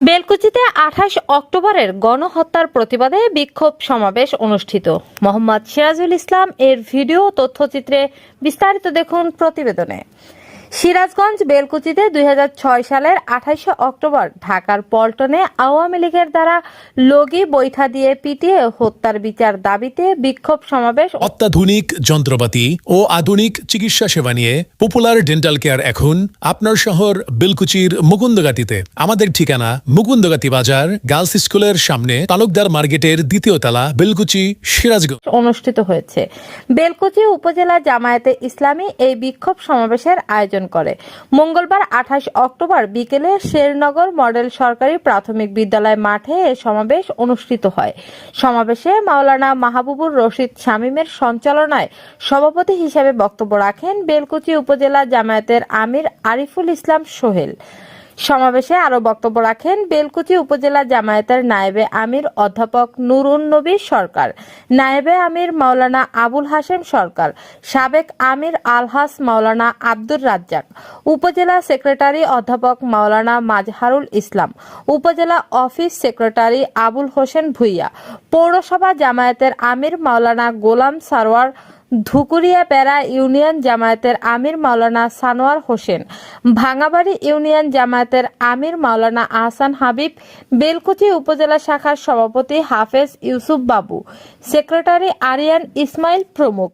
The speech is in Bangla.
বেলকুচিতে আঠাশ অক্টোবরের গণহত্যার প্রতিবাদে বিক্ষোভ সমাবেশ অনুষ্ঠিত। মোহাম্মদ সিরাজুল ইসলাম এর ভিডিও, তথ্যচিত্রে বিস্তারিত দেখুন প্রতিবেদনে। সিরাজগঞ্জ বেলকুচিতে দুই হাজার ছয় সালের আঠাশে অক্টোবর ঢাকার পল্টনে আওয়ামী লীগের দ্বারা লগি বৈঠা দিয়ে পিটিয়ে হত্যার বিচার দাবিতে বিক্ষোভ সমাবেশ অত্যাধুনিক যন্ত্রপাতি ও আধুনিক চিকিৎসা সেবা নিয়ে পপুলার ডেন্টাল কেয়ার এখন আপনার শহর বেলকুচির মুকুন্দগাতিতে। আমাদের ঠিকানা মুকুন্দগাতি বাজার গার্লস স্কুলের সামনে তালুকদার মার্কেটের দ্বিতীয় তলা বেলকুচি সিরাজগঞ্জ। অনুষ্ঠিত হয়েছে। বেলকুচি উপজেলা জামায়াতে ইসলামী এই বিক্ষোভ সমাবেশের আয়োজন করে। মঙ্গলবার আঠাশ অক্টোবর বিকেলে শেরনগর মডেল সরকারি প্রাথমিক বিদ্যালয় মাঠে এ সমাবেশ অনুষ্ঠিত হয়। সমাবেশে মাওলানা মাহবুবুর রশিদ শামীমের সঞ্চালনায় সভাপতি হিসেবে বক্তব্য রাখেন বেলকুচি উপজেলা জামায়াতের আমির আরিফুল ইসলাম সোহেল। সমাবেশে আরও বক্তব্য রাখেন বেলকুচি উপজেলা জামায়াতের নায়েবে আমির অধ্যাপক নুরুন নবী সরকার, নায়েবে আমির মাওলানা আবুল হাশেম সরকার, সাবেক আমির আলহাস মাওলানা আব্দুর রাজ্জাক, উপজেলা সেক্রেটারি অধ্যাপক মাওলানা মাজহারুল ইসলাম, উপজেলা অফিস সেক্রেটারি আবুল হোসেন ভুইয়া, পৌরসভা জামায়াতের আমির মাওলানা গোলাম সারোয়ার ধুকুরিয়া পেরা ইউনিয়ন জামায়াতের আমির মাওলানা সানোয়ার হোসেন, ভাঙাবাড়ি ইউনিয়ন জামায়াতের আমির মাওলানা আহসান হাবিব, বেলকুচি উপজেলা শাখার সভাপতি হাফেজ ইউসুফ বাবু, সেক্রেটারি আরিয়ান ইসমাইল প্রমুখ।